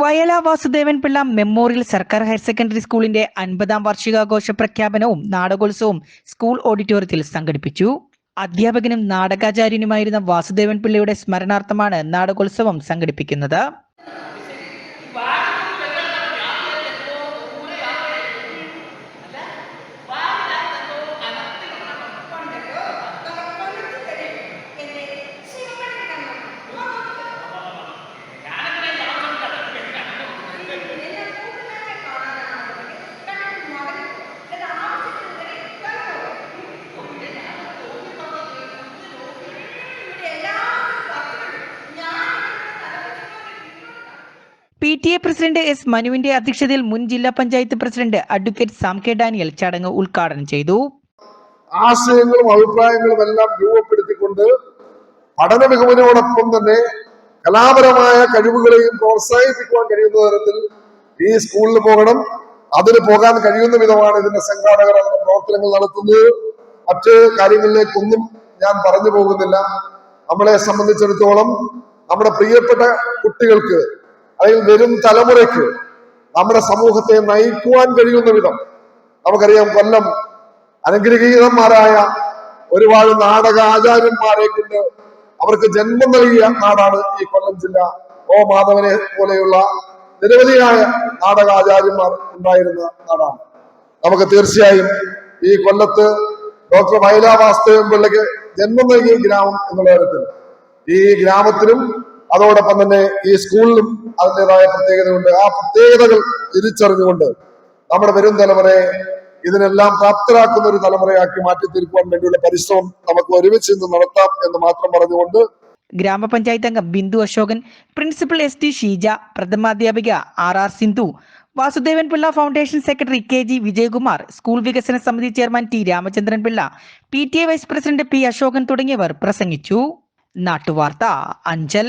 വയല Vasudevan Pillai memorial സർക്കാർ higher secondary സ്കൂളിന്റെ അൻപതാം വാർഷികാഘോഷ പ്രഖ്യാപനവും നാടകോത്സവവും സ്കൂൾ ഓഡിറ്റോറിയത്തിൽ സംഘടിപ്പിച്ചു. അധ്യാപകനും നാടകാചാര്യനുമായിരുന്ന വാസുദേവൻ പിള്ളയുടെ സ്മരണാർത്ഥമാണ് നാടകോത്സവം സംഘടിപ്പിക്കുന്നത്. P T A president S മനുവിന്റെ അധ്യക്ഷതയിൽ മുൻ ജില്ലാ panchayat president advocate Sam K Daniel ചടങ്ങ് ഉദ്ഘാടനം ചെയ്തു. ആശയങ്ങളും അഭിപ്രായങ്ങളും എല്ലാം രൂപപ്പെടുത്തിക്കൊണ്ട് പഠന മികവിനോടൊപ്പം തന്നെ കലാപരമായ കഴിവുകളെയും പ്രോത്സാഹിപ്പിക്കുവാൻ കഴിയുന്ന തരത്തിൽ ഈ സ്കൂളിൽ പോകണം. അതിന് പോകാൻ കഴിയുന്ന വിധമാണ് ഇതിന്റെ സംഘാടകർ അതിന്റെ പ്രവർത്തനങ്ങൾ നടത്തുന്നത്. മറ്റ് കാര്യങ്ങളിലേക്കൊന്നും ഞാൻ പറഞ്ഞു പോകുന്നില്ല. നമ്മളെ സംബന്ധിച്ചിടത്തോളം നമ്മുടെ പ്രിയപ്പെട്ട കുട്ടികൾക്ക് അല്ലെങ്കിൽ വരും തലമുറയ്ക്ക് നമ്മുടെ സമൂഹത്തെ നയിക്കുവാൻ കഴിയുന്ന വിധം നമുക്കറിയാം കൊല്ലം അനുഗ്രഹീതന്മാരായ ഒരുപാട് നാടക ആചാര്യന്മാരെ കൊണ്ട് അവർക്ക് ജന്മം നൽകിയ നാടാണ് ഈ കൊല്ലം ജില്ല. ഓ മാധവനെ പോലെയുള്ള നിരവധിയായ നാടകാചാര്യന്മാർ ഉണ്ടായിരുന്ന നാടാണ്. നമുക്ക് തീർച്ചയായും ഈ കൊല്ലത്ത് ഡോക്ടർ വയലാ വാസ്തവൻ പിള്ളയ്ക്ക് ജന്മം നൽകിയ ഗ്രാമം എന്നുള്ള കാര്യത്തിൽ. ഈ ഗ്രാമത്തിലും അതോടൊപ്പം തന്നെ ഈ സ്കൂളിലും അതിന്റെതായ പ്രത്യേകതയുണ്ട്. ആ പ്രത്യേകതകൾ തിരിച്ചറിഞ്ഞുകൊണ്ട് നമ്മുടെ വരും തലമുറയെ ഇതിനെല്ലാം പ്രാപ്തരാക്കുന്ന ഒരു തലമുറയാക്കി മാറ്റി തീർക്കുവാൻ വേണ്ടിയുള്ള പരിശ്രമം നമുക്ക് ഒരുമിച്ച് ഇന്ന് നടത്താം എന്ന് മാത്രം പറഞ്ഞുകൊണ്ട് ഗ്രാമപഞ്ചായത്ത് അംഗം Bindu Ashokan principal S T Sheeja പ്രഥമാധ്യാപിക R R Sindhu Vasudevan Pillai foundation secretary K G Vijayakumar school വികസന സമിതി chairman T Ramachandran Pillai P T A vice president P Ashokan തുടങ്ങിയവർ പ്രസംഗിച്ചു. നാട്ടുവാർത്ത അഞ്ചൽ.